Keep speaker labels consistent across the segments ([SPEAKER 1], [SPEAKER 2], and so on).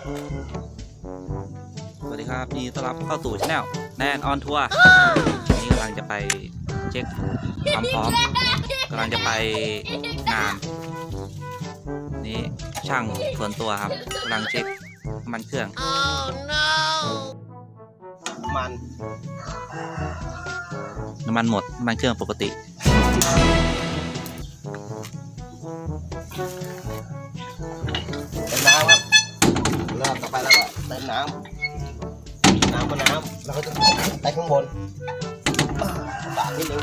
[SPEAKER 1] สวัสดีครับยินดีต้อนรับเข้าสู่ช anel แนนออนทัวร์นี้กำลังจะไปเช็คความพร้อมกำลังจะไปงาน นี่ช่างส่วนตัวครับกำลังเช็คน้ำมันเครื่อง
[SPEAKER 2] มัน
[SPEAKER 1] น้ำมันหมดน้ำมันเครื่องปกติ
[SPEAKER 2] เติ บนน้ำแล้วก็จะไปข้างบนบาดนิดนึง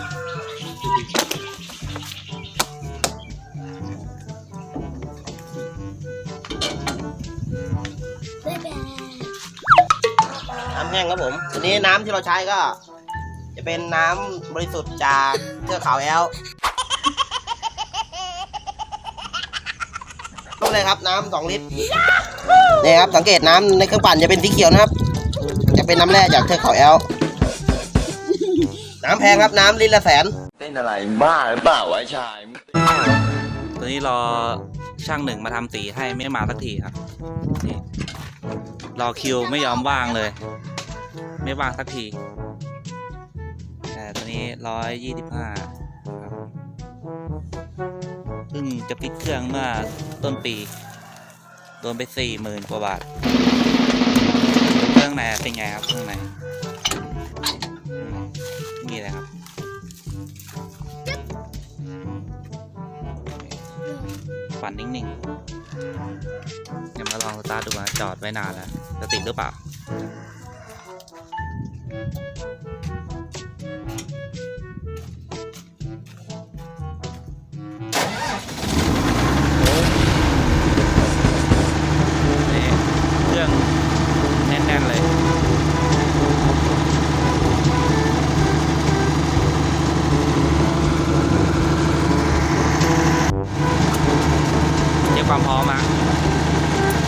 [SPEAKER 2] น้ำแห้งครับผมทีนี้น้ำที่เราใช้ก็ จะเป็นน้ำบริสุทธิ์จากเทือกเขาแอลต้มเลยครับน้ำสองลิตรนี่ครับสังเกตน้ำในเครื่องปั่นจะเป็นสีเขียวนะครับ จะเป็นน้ำแร่จากเทือกเขาแอล น้ำแพงครับน้ำลิตรละแสน
[SPEAKER 3] เต้นอะไรบ้าหรือเปล่าวะชาย
[SPEAKER 1] ตอนนี้รอช่างหนึ่งมาทำสีให้ไม่มาสักทีครับนี่รอคิวไม่ยอมว่างเลย ไม่ว่างสักทีแต่ตอนนี้ร้อยยี่สิบห้าครับเพิ่งจะปิดเครื่องเมื่อต้นปี โดนไปสี่หมื่นกว่าบาทเครื่องใน เป็นไงครับเครื่องในอืมนี่เลยครับฝันนิ่งๆยังมาลองสตาร์ทดูว่าจอดไว้นานแล้วจะติดหรือเปล่า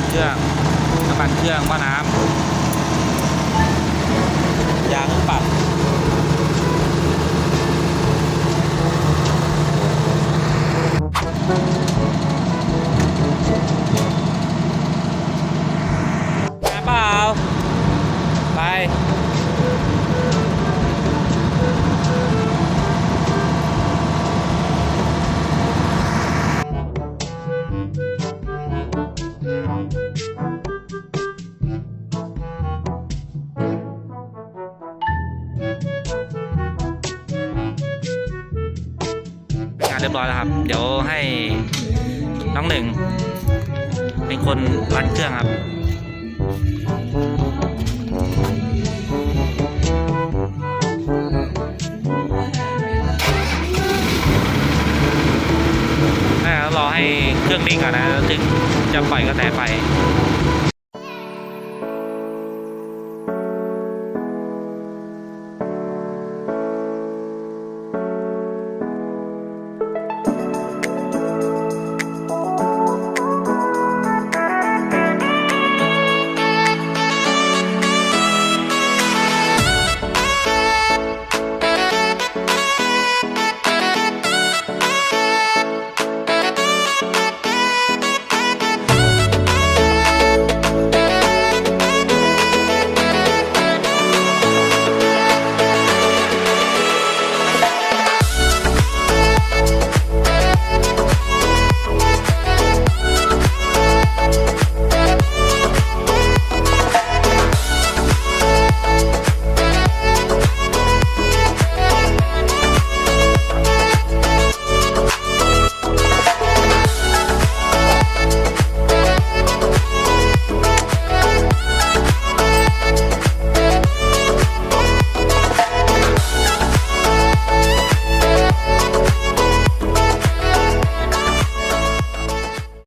[SPEAKER 1] เครื่องน้ำมันเครื่องหม้อน้ำยางปัด เรียบร้อยแล้วครับ เดี๋ยวให้น้องหนึ่ง เป็นคนรันเครื่องครับน่ารอให้เครื่องนิ่งก่อนนะถึงจะปล่อยกระแสไฟ